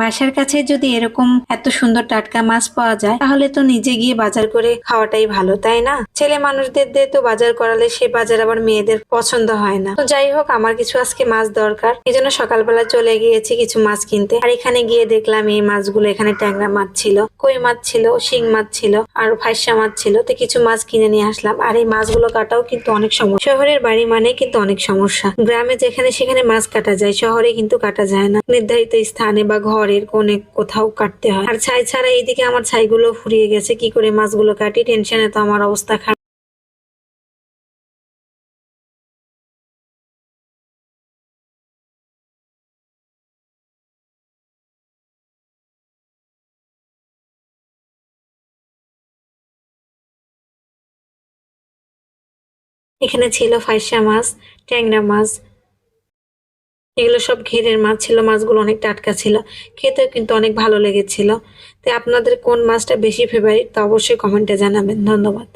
বাসার কাছে যদি এরকম এত সুন্দর টাটকা মাছ পাওয়া যায়, তাহলে তো নিজে গিয়ে বাজার করে খাওয়াটাই ভালো, তাই না? ছেলে মানুষদের দিয়ে তো বাজার করালে সে বাজার আবার মেয়েদের পছন্দ হয় না। তো যাই হোক, আমার কিছু আজকে মাছ দরকার। এই জন্য সকালবেলা চলে গিয়েছি কিছু মাছ কিনতে। আর এখানে গিয়ে দেখলাম এই মাছগুলো এখানে ট্যাংরা মাছ ছিল, কই মাছ ছিল, শিং মাছ ছিল, আর ফাইসা মাছ ছিল। তো কিছু মাছ কিনে নিয়ে আসলাম। আর এই মাছগুলো কাটাও কিন্তু অনেক সমস্যা। শহরের বাড়ি মানে কিন্তু অনেক সমস্যা। গ্রামে যেখানে সেখানে মাছ কাটা যায়, শহরে কিন্তু কাটা যায় না। নির্ধারিত স্থানে বা ঘরের কোণে কোথাও কাটতে হয়। আর ছাই ছাড়া এইদিকে আমার ছাইগুলো ফুরিয়ে গেছে। কি করে মাছগুলো কাটি? টেনশনে তো আমার অবস্থা খারাপ। এখানে ছিল ফাইসা মাছ, ট্যাংরা মাছ এগুলো সব ঘেরের মাছ ছিল, মাছগুলো অনেক টাটকা ছিল। খেতেও কিন্তু অনেক ভালো লেগেছিল। তো আপনাদের কোন মাছটা বেশি ফেভারিট তা অবশ্যই কমেন্টে জানাবেন। ধন্যবাদ।